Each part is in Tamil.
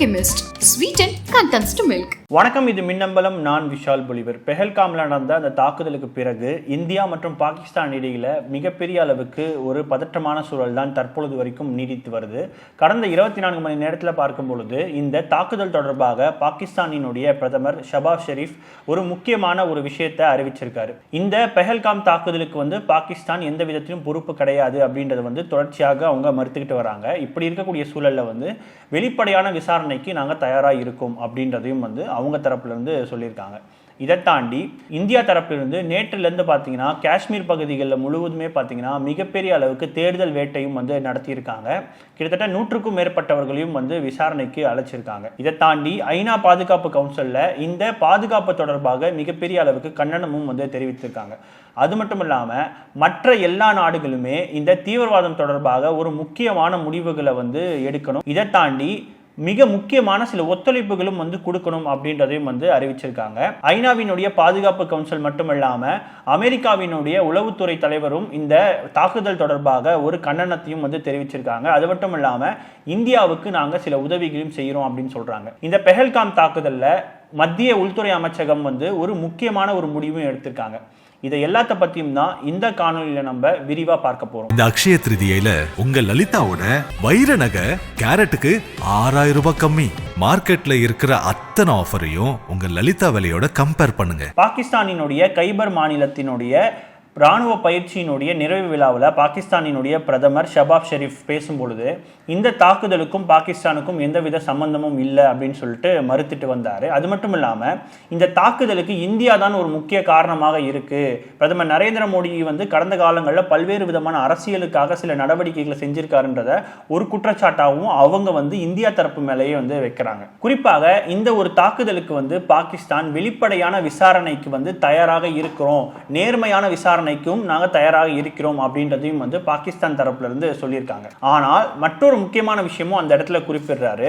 Alchemist. Sweeten contents to milk. வணக்கம் இது மின்னம்பலம். நான் விஷால் பொலிவர். பெஹல்காமில் நடந்த அந்த தாக்குதலுக்கு பிறகு இந்தியா மற்றும் பாகிஸ்தான் இடையில மிகப்பெரிய அளவுக்கு ஒரு பதற்றமான சூழல் தான் தற்பொழுது வரைக்கும் நீடித்து வருது. கடந்த இருபத்தி நான்கு மணி நேரத்தில் பார்க்கும் பொழுது இந்த தாக்குதல் தொடர்பாக பாகிஸ்தானினுடைய பிரதமர் ஷபாஸ் ஷெரீப் ஒரு முக்கியமான ஒரு விஷயத்தை அறிவிச்சிருக்காரு. இந்த பெஹல்காம் தாக்குதலுக்கு வந்து பாகிஸ்தான் எந்த விதத்திலும் பொறுப்பு கிடையாது அப்படின்றத வந்து தொடர்ச்சியாக அவங்க மறுத்துக்கிட்டு வராங்க. இப்படி இருக்கக்கூடிய சூழல்ல வந்து வெளிப்படையான விசாரணைக்கு நாங்கள் தயாராக இருக்கோம் அப்படின்றதையும் வந்து அவங்க தரப்புலேருந்து சொல்லியிருக்காங்க. இதை தாண்டி இந்தியா தரப்பிலிருந்து நேற்றுலேருந்து பார்த்தீங்கன்னா காஷ்மீர் பகுதிகளில் முழுவதுமே பார்த்தீங்கன்னா மிகப்பெரிய அளவுக்கு தேடுதல் வேட்டையும் வந்து நடத்தியிருக்காங்க. கிட்டத்தட்ட நூற்றுக்கும் மேற்பட்டவர்களையும் வந்து விசாரணைக்கு அழைச்சிருக்காங்க. இதை தாண்டி ஐநா பாதுகாப்பு கவுன்சிலில் இந்த பாதுகாப்பு தொடர்பாக மிகப்பெரிய அளவுக்கு கண்டனமும் வந்து தெரிவித்திருக்காங்க. அது மட்டும் இல்லாமல் மற்ற எல்லா நாடுகளுமே இந்த தீவிரவாதம் தொடர்பாக ஒரு முக்கியமான முடிவுகளை வந்து எடுக்கணும். இதை தாண்டி மிக முக்கியமான சில ஒத்துழைப்புகளும் வந்து கொடுக்கணும் அப்படின்றதையும் வந்து அறிவிச்சிருக்காங்க. ஐநாவினுடைய பாதுகாப்பு கவுன்சில் மட்டுமல்லாம அமெரிக்காவினுடைய உளவுத்துறை தலைவரும் இந்த தாக்குதல் தொடர்பாக ஒரு கண்டனத்தையும் வந்து தெரிவிச்சிருக்காங்க. அது மட்டும் இல்லாம இந்தியாவுக்கு நாங்க சில உதவிகளையும் செய்யறோம் அப்படின்னு சொல்றாங்க. இந்த பெஹல்காம் தாக்குதல்ல மத்திய உள்துறை அமைச்சகம் வந்து ஒரு முக்கியமான ஒரு முடிவும் எடுத்திருக்காங்க. இதை எல்லாத்த பத்தியும் தான் இந்த காணொலியில நம்ம விரிவா பார்க்க போறோம். இந்த அக்ஷய திருதியில உங்க லலிதாவோட வைர நகை கேரட்டுக்கு ஆறாயிரம் ரூபாய் கம்மி. மார்க்கெட்ல இருக்கிற அத்தனை ஆஃபரையும் உங்க லலிதா விலையோட கம்பேர் பண்ணுங்க. பாகிஸ்தானினுடைய கைபர் மாநிலத்தினுடைய இராணுவ பயிற்சியினுடைய நிறைவு விழாவில் பாகிஸ்தானினுடைய பிரதமர் ஷபாப் ஷெரீப் பேசும்பொழுது இந்த தாக்குதலுக்கும் பாகிஸ்தானுக்கும் எந்தவித சம்பந்தமும் இல்லை அப்படின்னு சொல்லிட்டு மறுத்துட்டு வந்தார். அது மட்டும் இல்லாமல் இந்த தாக்குதலுக்கு இந்தியா தான் ஒரு முக்கிய காரணமாக இருக்கு. பிரதமர் நரேந்திர மோடி வந்து கடந்த காலங்களில் பல்வேறு விதமான அரசியலுக்காக சில நடவடிக்கைகளை செஞ்சிருக்காருன்றத ஒரு குற்றச்சாட்டாகவும் அவங்க வந்து இந்தியா தரப்பு மேலேயே வந்து வைக்கிறாங்க. குறிப்பாக இந்த ஒரு தாக்குதலுக்கு வந்து பாகிஸ்தான் வெளிப்படையான விசாரணைக்கு வந்து தயாராக இருக்கிறோம். நேர்மையான விசாரணை விசாரணைக்கும் நாங்கள் தயாராக இருக்கிறோம் அப்படின்றதையும் வந்து பாகிஸ்தான் தரப்புல இருந்து சொல்லியிருக்காங்க. ஆனால் மற்றொரு முக்கியமான விஷயமும் அந்த இடத்துல குறிப்பிடுறாரு.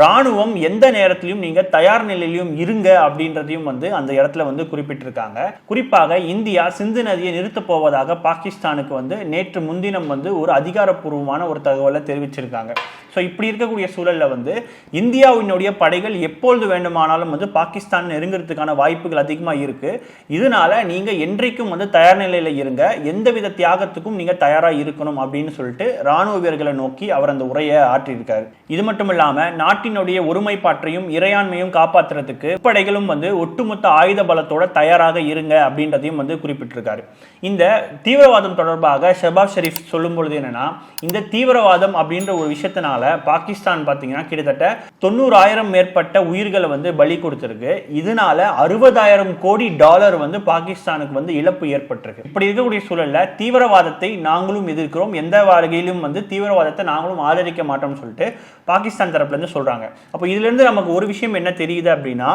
ராணுவம் எந்த நேரத்திலையும் நீங்க தயார் நிலையிலும் இருங்க அப்படின்றதையும் வந்து அந்த இடத்துல வந்து குறிப்பிட்டிருக்காங்க. குறிப்பாக இந்தியா சிந்து நதியை நிறுத்தப் போவதாக பாகிஸ்தானுக்கு வந்து நேற்று முன்தினம் வந்து ஒரு அதிகாரப்பூர்வமான ஒரு தகவலை தெரிவிச்சிருக்காங்க. ஸோ இப்படி இருக்கக்கூடிய சூழல்ல வந்து இந்தியாவினுடைய படைகள் எப்பொழுது வேண்டுமானாலும் வந்து பாகிஸ்தான் நெருங்குறதுக்கான வாய்ப்புகள் அதிகமாக இருக்கு. இதனால நீங்க என்றைக்கும் வந்து தயார் நிலையில இருங்க. எந்தவித தியாகத்துக்கும் நீங்க தயாரா இருக்கணும் அப்படின்னு சொல்லிட்டு ராணுவ வீரர்களை நோக்கி அவர் அந்த உரையை ஆற்றியிருக்காரு. இது மட்டும் இல்லாம நாட்டினுடைய ஒருமைப்பாற்றையும் இறையாண்மையும் காப்பாற்றுறதுக்கு படைகளும் வந்து ஒட்டுமொத்த ஆயுத பலத்தோட தயாராக இருங்க அப்படின்றதையும் வந்து குறிப்பிட்டிருக்காரு. இந்த தீவிரவாதம் தொடர்பாக ஷபாப் ஷெரீப் சொல்லும் பொழுது என்னன்னா இந்த தீவிரவாதம் அப்படின்ற ஒரு விஷயத்தினால பாகிஸ்தான் பார்த்தீங்கன்னா கிட்டத்தட்ட தொண்ணூறாயிரம் மேற்பட்ட உயிர்களை வந்து பலி கொடுத்திருக்கு. இதனால அறுபதாயிரம் கோடி டாலர் வந்து பாகிஸ்தானுக்கு வந்து இழப்பு ஏற்பட்டிருக்கு. இப்படி இருக்கக்கூடிய சூழல்ல தீவிரவாதத்தை நாங்களும் எதிர்க்கிறோம். எந்த வகையிலும் வந்து தீவிரவாதத்தை நாங்களும் ஆதரிக்க மாட்டோம்னு சொல்லிட்டு பாகிஸ்தான் தரப்புல இருந்து சொல்றாங்க. அப்போ இதுல இருந்து நமக்கு ஒரு விஷயம் என்ன தெரியுது அப்படின்னா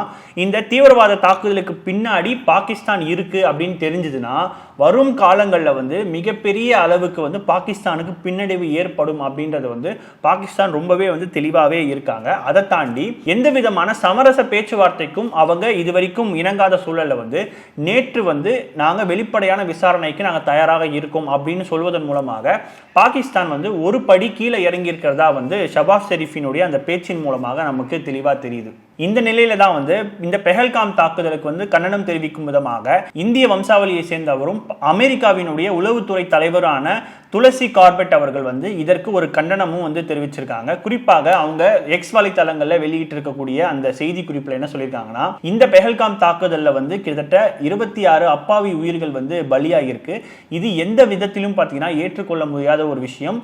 இந்த தீவிரவாத தாக்குதலுக்கு பின்னாடி பாகிஸ்தான் இருக்கு அப்படின்னு தெரிஞ்சதுன்னா வரும் காலங்களில் வந்து மிகப்பெரிய அளவுக்கு வந்து பாகிஸ்தானுக்கு பின்னடைவு ஏற்படும் அப்படின்றது வந்து பாகிஸ்தான் ரொம்பவே வந்து தெளிவாகவே இருக்காங்க. அதை தாண்டி எந்த விதமான சமரச பேச்சுவார்த்தைக்கும் அவங்க இது வரைக்கும் இணங்காத சூழலில் வந்து நேற்று வந்து நாங்கள் வெளிப்படையான விசாரணைக்கு நாங்கள் தயாராக இருக்கோம் அப்படின்னு சொல்வதன் மூலமாக பாகிஸ்தான் வந்து ஒரு படி கீழே இறங்கி இருக்கிறதா வந்து ஷபாஸ் ஷெரீஃபினுடைய அந்த பேச்சின் மூலமாக நமக்கு தெளிவாக தெரியுது. இந்த நிலையில தான் வந்து இந்த பெஹல்காம் தாக்குதலுக்கு வந்து கண்டனம் தெரிவிக்கும் விதமாக இந்திய வம்சாவளியை சேர்ந்தவரும் அமெரிக்காவினுடைய உளவுத்துறை தலைவரான துளசி கார்பெட் அவர்கள் வந்து இதற்கு ஒரு கண்டனமும் வந்து தெரிவிச்சிருக்காங்க. குறிப்பாக அவங்க எக்ஸ் வலைத்தளங்களில் வெளியிட்டு இருக்கக்கூடிய அந்த செய்தி குறிப்பில் என்ன சொல்லியிருக்காங்கன்னா இந்த பெஹல்காம் தாக்குதல்ல வந்து கிட்டத்தட்ட இருபத்தி ஆறு அப்பாவி உயிர்கள் வந்து பலியாகிருக்கு இது எந்த விதத்திலும் பார்த்தீங்கன்னா ஏற்றுக்கொள்ள முடியாத ஒரு விஷயம்.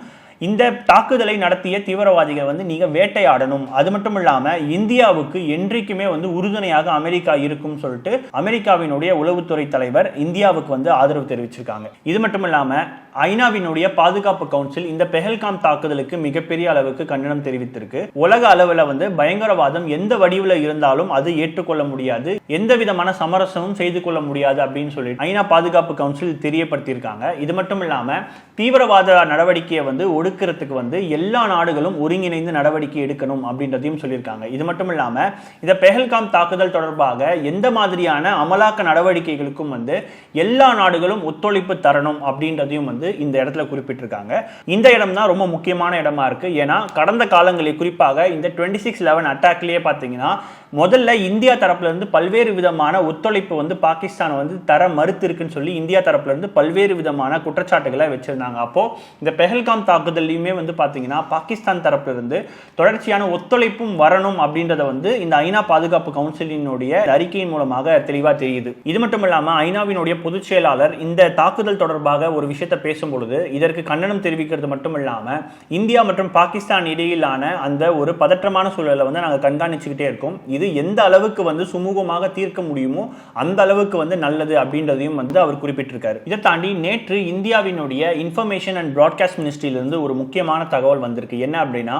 இந்த தாக்குதலை நடத்திய தீவிரவாதிகள் வந்து நீங்க வேட்டையாடணும். அது மட்டும் இல்லாம இந்தியாவுக்கு என்றைக்குமே வந்து உறுதுணையாக அமெரிக்கா இருக்கும் சொல்லிட்டு அமெரிக்காவினுடைய உளவுத்துறை தலைவர் இந்தியாவுக்கு வந்து ஆதரவு தெரிவிச்சிருக்காங்க. இது மட்டும் இல்லாம ஐநாவினுடைய பாதுகாப்பு கவுன்சில் இந்த பெஹல்காம் தாக்குதலுக்கு மிகப்பெரிய அளவுக்கு கண்டனம் தெரிவித்திருக்கு. உலக அளவில் வந்து பயங்கரவாதம் எந்த வடிவில் இருந்தாலும் அது ஏற்றுக்கொள்ள முடியாது. எந்த விதமான சமரசமும் செய்து கொள்ள முடியாது அப்படின்னு சொல்லி ஐநா பாதுகாப்பு கவுன்சில் தெரியப்படுத்தியிருக்காங்க. இது மட்டும் இல்லாம தீவிரவாத நடவடிக்கையை வந்து ஒடு ஒடுக்கிறதுக்கு வந்து எல்லா நாடுகளும் ஒருங்கிணைந்து நடவடிக்கை எடுக்கணும் அப்படின்றதையும் சொல்லியிருக்காங்க. இது மட்டும் இல்லாம இந்த பெஹல்காம் தாக்குதல் தொடர்பாக எந்த மாதிரியான அமலாக்க நடவடிக்கைகளுக்கும் வந்து எல்லா நாடுகளும் ஒத்துழைப்பு தரணும் அப்படின்றதையும் வந்து இந்த இடத்துல குறிப்பிட்டிருக்காங்க. இந்த இடம் தான் ரொம்ப முக்கியமான இடமா இருக்கு. ஏன்னா கடந்த காலங்களில் குறிப்பாக இந்த டுவெண்ட்டி சிக்ஸ் லெவன் அட்டாக்லயே பார்த்தீங்கன்னா முதல்ல இந்தியா தரப்புலேருந்து பல்வேறு விதமான ஒத்துழைப்பு வந்து பாகிஸ்தான் வந்து தர மறுத்து இருக்குன்னு சொல்லி இந்தியா தரப்புலேருந்து பல்வேறு விதமான குற்றச்சாட்டுகளை வச்சுருந்தாங்க. அப்போது இந்த பெஹல்காம் தாக்குதல்லையுமே வந்து பார்த்தீங்கன்னா பாகிஸ்தான் தரப்புலேருந்து தொடர்ச்சியான ஒத்துழைப்பும் வரணும் அப்படின்றத வந்து இந்த ஐநா பாதுகாப்பு கவுன்சிலினுடைய அறிக்கையின் மூலமாக தெளிவாக தெரியுது. இது மட்டும் இல்லாமல் ஐநாவினுடைய பொதுச் செயலாளர் இந்த தாக்குதல் தொடர்பாக ஒரு விஷயத்தை பேசும்பொழுது இதற்கு கண்டனம் தெரிவிக்கிறது மட்டும் இல்லாமல் இந்தியா மற்றும் பாகிஸ்தான் இடையிலான அந்த ஒரு பதற்றமான சூழலை வந்து நாங்கள் கண்காணிச்சுக்கிட்டே இருக்கோம். இது எந்த அளவுக்கு வந்து சுமூகமாக தீர்க்க முடியுமோ அந்த அளவுக்கு வந்து நல்லது அப்படின்றதையும் வந்து அவர் குறிப்பிட்டிருக்காரு. இதை தாண்டி நேற்று இந்தியாவினுடைய இன்ஃபர்மேஷன் அண்ட் பிராட்காஸ்ட் மினிஸ்ட்ரியிலிருந்து ஒரு முக்கியமான தகவல் வந்திருக்கு. என்ன அப்படின்னா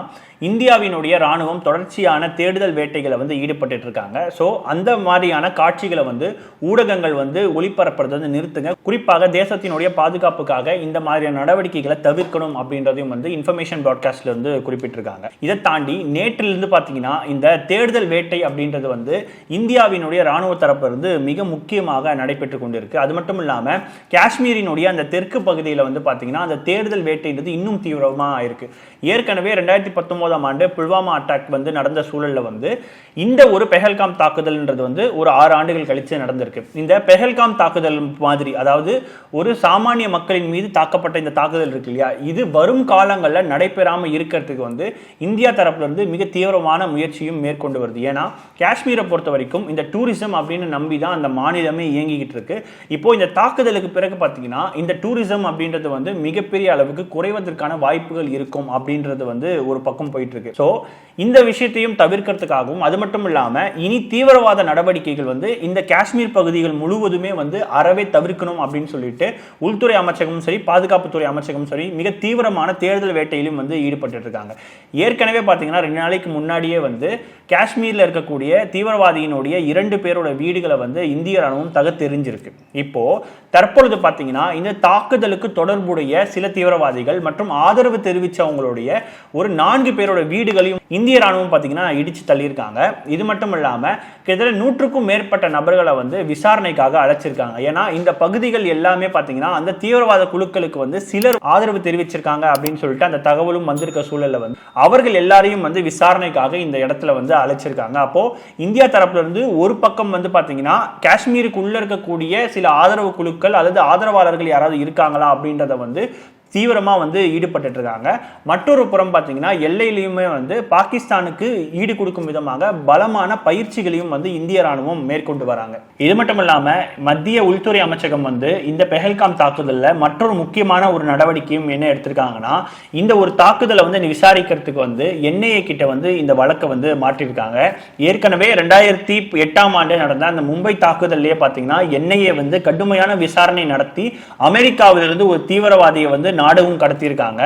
இந்தியாவினுடைய ராணுவம் தொடர்ச்சியான தேடுதல் வேட்டைகளை வந்து ஈடுபட்டு இருக்காங்க ஸோ அந்த மாதிரியான காட்சிகளை வந்து ஊடகங்கள் வந்து ஒளிபரப்புறதை வந்து நிறுத்துங்க. குறிப்பாக தேசத்தினுடைய பாதுகாப்புக்காக இந்த மாதிரியான நடவடிக்கைகளை தவிர்க்கணும் அப்படின்றதையும் வந்து இன்ஃபர்மேஷன் பிராட்காஸ்ட்ல இருந்து குறிப்பிட்டிருக்காங்க. இதை தாண்டி நேற்றிலிருந்து பார்த்தீங்கன்னா இந்த தேடுதல் வேட்டை அப்படின்றது வந்து இந்தியாவினுடைய ராணுவ தரப்பிலிருந்து மிக முக்கியமாக நடைபெற்று கொண்டிருக்கு. அது மட்டும் இல்லாமல் காஷ்மீரினுடைய அந்த தெற்கு பகுதியில் வந்து பார்த்தீங்கன்னா அந்த தேர்தல் வேட்டைன்றது இன்னும் தீவிரமாக இருக்கு. ஏற்கனவே ரெண்டாயிரத்தி பத்தொன்பதாம் ஆண்டு புல்வாமா அட்டாக் வந்து நடந்த சூழலில் வந்து இந்த ஒரு பெஹல்காம் தாக்குதல்ன்றது வந்து ஒரு ஆறு ஆண்டுகள் கழித்து நடந்திருக்கு. இந்த பெஹல்காம் தாக்குதல் மாதிரி அதாவது ஒரு சாமானிய மக்களின் மீது தாக்கப்பட்ட இந்த தாக்குதல் இருக்கு இல்லையா? இது வரும் காலங்களில் நடைபெறாமல் இருக்கிறதுக்கு வந்து இந்தியா தரப்புலேருந்து மிக தீவிரமான முயற்சியும் மேற்கொண்டு வருது. ஏன்னா காஷ்மீரை பொறுத்த வரைக்கும் இந்த டூரிசம் அப்படின்னு நம்பி தான் அந்த மாநிலமே இயங்கிக்கிட்டு இருக்கு. இப்போ இந்த தாக்குதலுக்கு பிறகு பார்த்தீங்கன்னா இந்த டூரிசம் அப்படின்றது வந்து மிகப்பெரிய அளவுக்கு குறைவதற்கான வாய்ப்புகள் இருக்கும் அப்படின்றது வந்து ஒரு பக்கம் போயிட்டு இருக்கு. ஸோ இந்த விஷயத்தையும் தவிர்க்கிறதுக்காகவும் அது மட்டும் இல்லாமல் இனி தீவிரவாத நடவடிக்கைகள் வந்து இந்த காஷ்மீர் பகுதிகள் முழுவதுமே வந்து அறவே தவிர்க்கணும் அப்படின்னு சொல்லிட்டு உள்துறை அமைச்சகமும் சரி பாதுகாப்புத்துறை அமைச்சகமும் சரி மிக தீவிரமான தேர்தல் வேட்டையிலும் வந்து ஈடுபட்டு இருக்காங்க. ஏற்கனவே பார்த்தீங்கன்னா ரெண்டு நாளைக்கு முன்னாடியே வந்து காஷ்மீரில் இருக்க இருக்கக்கூடிய தீவிரவாதியினுடைய இரண்டு பேரோட வீடுகளை வந்து இந்திய ராணுவம் தகத்தெறிஞ்சிருக்கு இப்போ தற்பொழுது பார்த்தீங்கன்னா இந்த தாக்குதலுக்கு தொடர்புடைய சில தீவிரவாதிகள் மற்றும் ஆதரவு தெரிவிச்சவங்களுடைய ஒரு நான்கு பேரோட வீடுகளையும் இந்திய ராணுவம் பார்த்தீங்கன்னா இடிச்சு தள்ளியிருக்காங்க. இது மட்டும் இல்லாமல் கிட்டத்தட்ட நூற்றுக்கும் மேற்பட்ட நபர்களை வந்து விசாரணைக்காக அழைச்சிருக்காங்க. ஏன்னா இந்த பகுதிகள் எல்லாமே பார்த்தீங்கன்னா அந்த தீவிரவாத குழுக்களுக்கு வந்து சிலர் ஆதரவு தெரிவிச்சிருக்காங்க அப்படின்னு சொல்லிட்டு அந்த தகவலும் வந்திருக்க சூழலில் வந்து அவர்கள் எல்லாரையும் வந்து விசாரணைக்காக இந்த இடத்துல வந்து அழைச்சிருக்காங்க. அப்போ இந்தியா தரப்புல இருந்து ஒரு பக்கம் வந்து பார்த்தீங்கன்னா காஷ்மீருக்குள்ளே இருக்கக்கூடிய சில ஆதரவு குழுக்கள் அல்லது ஆதரவாளர்கள் யாராவது இருக்காங்களா அப்படின்றத வந்து தீவிரமாக வந்து ஈடுபட்டுட்ருக்காங்க. மற்றொரு புறம் பார்த்தீங்கன்னா எல்லையிலையுமே வந்து பாகிஸ்தானுக்கு ஈடு கொடுக்கும் விதமாக பலமான பயிற்சிகளையும் வந்து இந்திய ராணுவம் மேற்கொண்டு வராங்க. இது மட்டும் இல்லாமல் மத்திய உள்துறை அமைச்சகம் வந்து இந்த பெஹல்காம் தாக்குதலில் மற்றொரு முக்கியமான ஒரு நடவடிக்கையும் என்ன எடுத்திருக்காங்கன்னா இந்த ஒரு தாக்குதலை வந்து விசாரிக்கிறதுக்கு வந்து என்ஐஏ கிட்ட வந்து இந்த வழக்கை வந்து மாற்றிருக்காங்க ஏற்கனவே ரெண்டாயிரத்தி எட்டாம் ஆண்டு நடந்த அந்த மும்பை தாக்குதல்லையே பார்த்தீங்கன்னா என்ஐஏ வந்து கடுமையான விசாரணை நடத்தி அமெரிக்காவிலிருந்து ஒரு தீவிரவாதியை வந்து நாடகம் கடத்தியிருக்காங்க.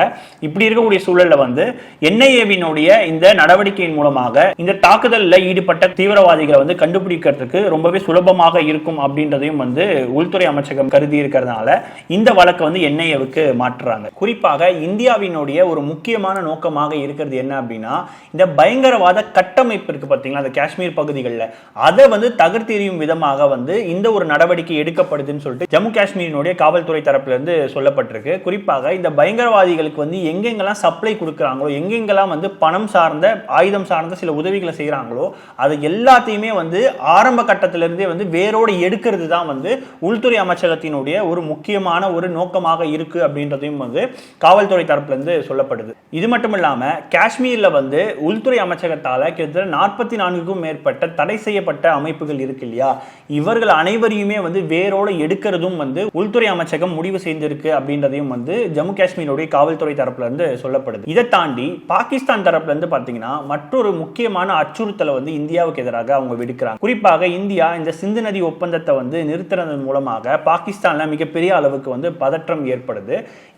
இப்படி இருக்கக்கூடிய சூழல்ல வந்து என்ஐஏவினுடைய இந்த நடவடிக்கையின் மூலமாக இந்த தாக்குதலில் ஈடுபட்ட தீவிரவாதிகளை வந்து கண்டுபிடிக்கிறதுக்கு ரொம்பவே சுலபமாக இருக்கும் அப்படின்றதையும் வந்து உள்துறை அமைச்சகம் கருதி இருக்கிறதுனால இந்த வழக்கை வந்து என்ஐஏவுக்கு மாற்றுறாங்க. குறிப்பாக இந்தியாவினுடைய ஒரு முக்கியமான நோக்கமாக இருக்கிறது என்ன அப்படின்னா இந்த பயங்கரவாத கட்டமைப்பு இருக்கு பார்த்தீங்களா அந்த காஷ்மீர் பகுதிகளில். அதை வந்து தகர்த்தெறியும் விதமாக வந்து இந்த ஒரு நடவடிக்கை எடுக்கப்படுதுன்னு சொல்லிட்டு ஜம்மு காஷ்மீரினுடைய காவல்துறை தரப்பிலிருந்து சொல்லப்பட்டிருக்கு. குறிப்பாக இந்த பயங்கரவாதிகளுக்கு வந்து எங்கெங்கெல்லாம் சப்ளை கொடுக்குறாங்களோ எங்கெங்கெல்லாம் வந்து பணம் சார்ந்த ஆயுதம் சார்ந்த சில உதவிகளை செய்கிறாங்களோ அது எல்லாத்தையுமே வந்து ஆரம்ப கட்டத்திலிருந்தே வந்து வேரோடு எடுக்கிறது தான் வந்து உள்துறை அமைச்சகத்தினுடைய ஒரு முக்கியமான ஒரு நோக்கமாக இருக்கு அப்படின்றதையும் வந்து காவல்துறை தரப்புல இருந்து சொல்லப்படுது. இது மட்டும் இல்லாமல் காஷ்மீரில் வந்து உள்துறை அமைச்சகத்தால கிட்டத்தட்ட நாற்பத்தி நான்குக்கும் மேற்பட்ட தடை செய்யப்பட்ட அமைப்புகள் இருக்கு இல்லையா? இவர்கள் அனைவரையுமே வந்து வேரோடு எடுக்கிறதும் வந்து உள்துறை அமைச்சகம் முடிவு செய்திருக்கு அப்படின்றதையும் வந்து ஜம்மு காஷ்மீருடைய காவல்துறை தரப்புலேருந்து சொல்லப்படுது. இதை தாண்டி பாகிஸ்தான் தரப்புல பார்த்தீங்கன்னா மற்றொரு முக்கியமான அச்சுறுத்தலை வந்து இந்தியாவுக்கு எதிராக அவங்க விடுக்கிறாங்க. குறிப்பாக இந்தியா இந்த சிந்து நதி ஒப்பந்தத்தை வந்து நிறுத்துறதன் மூலமாக பாகிஸ்தானில் மிகப்பெரிய அளவுக்கு வந்து பதற்றம் ஏற்படுது.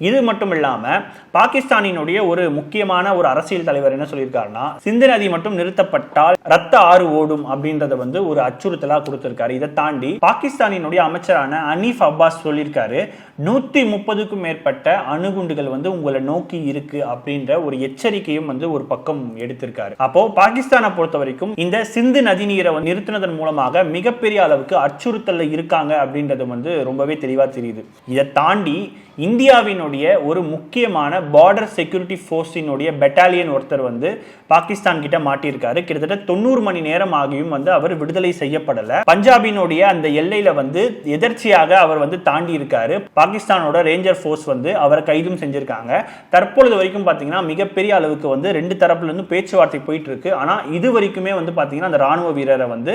இது மட்டும் இல்லாமல் பாகிஸ்தானினுடைய ஒரு முக்கியமான ஒரு அரசியல் தலைவர் என்ன சொல்லியிருக்காருன்னா சிந்து நதி மட்டும் நிறுத்தப்பட்டால் ரத்த ஆறு ஓடும் அப்படின்றத வந்து ஒரு அச்சுறுத்தலா கொடுத்திருக்காரு. இதை தாண்டி பாகிஸ்தானினுடைய அமைச்சரான அனீஃப் அப்பாஸ் சொல்லியிருக்காரு நூத்தி முப்பதுக்கும் மேற்பட்ட அணுகுண்டுகள் வந்து உங்களை நோக்கி இருக்கு அப்படின்ற ஒரு எச்சரிக்கையும் வந்து ஒரு பக்கம் எடுத்திருக்காரு. அப்போ பாகிஸ்தானை பொறுத்த வரைக்கும் இந்த சிந்து நதிநீரை வந்து நிறுத்தினதன் மூலமாக மிகப்பெரிய அளவுக்கு அச்சுறுத்தல்ல இருக்காங்க அப்படின்றது வந்து ரொம்பவே தெளிவா தெரியுது. இதை தாண்டி இந்தியாவினுடைய ஒரு முக்கியமான பார்டர் செக்யூரிட்டி ஃபோர்ஸினுடைய பெட்டாலியன் ஒருத்தர் வந்து பாகிஸ்தான் கிட்ட மாட்டியிருக்காரு. கிட்டத்தட்ட தொண்ணூறு மணி நேரம் ஆகியும் வந்து அவர் விடுதலை செய்யப்படல. பஞ்சாபினுடைய அந்த எல்லையில வந்து எதர்ச்சியாக அவர் வந்து தாண்டி இருக்காரு பாகிஸ்தானோட ரேஞ்சர் ஃபோர்ஸ் வந்து அவர் கைதும் செஞ்சிருக்காங்க. தற்பொழுது வரைக்கும் பாத்தீங்கன்னா மிகப்பெரிய அளவுக்கு வந்து ரெண்டு தரப்புலேருந்து பேச்சுவார்த்தை போயிட்டு இருக்கு ஆனா இது வரைக்குமே வந்து பாத்தீங்கன்னா அந்த ராணுவ வீரரை வந்து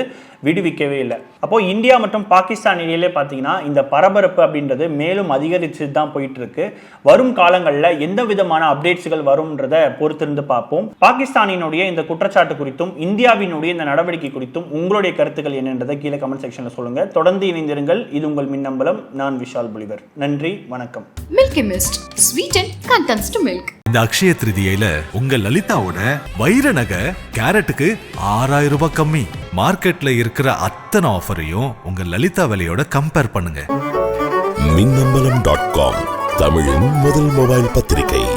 விடுவிக்கவே இல்லை. அப்போ இந்தியா மற்றும் பாகிஸ்தான் இடையிலே பாத்தீங்கன்னா இந்த பரபரப்பு அப்படின்றது மேலும் அதிகரிச்சு தான் போயிட்டு இருக்கு வரும் காலங்களில் எந்த விதமான அப்டேட்ஸ்கள் வரும்ன்றத பொறுத்திருந்து பார்ப்போம். பாகிஸ்தானினுடைய இந்த குற்றச்சாட்டு குறித்தும் இந்தியாவினுடைய இந்த நடவடிக்கை குறித்தும் உங்களுடைய கருத்துக்கள் என்னன்றதை கீழே கமெண்ட் செக்ஷனில் சொல்லுங்க. தொடர்ந்து இணைந்திருங்கள். இது உங்கள் மின்னம்பலம். நான் விஷால் புலிவர். நன்றி. வணக்கம். Milky Mist. Sweeten contents to milk. இந்த அக்ஷய திருதியில உங்க லலிதாவோட வைர நகை கேரட்டுக்கு ஆறாயிரம் ரூபாய் கம்மி. மார்க்கெட்ல இருக்கிற அத்தனை ஆஃபரையும் உங்க லலிதா விலையோட கம்பேர் பண்ணுங்க. மின்னம்பலம் டாட் காம் தமிழின் முதல் மொபைல் பத்திரிகை.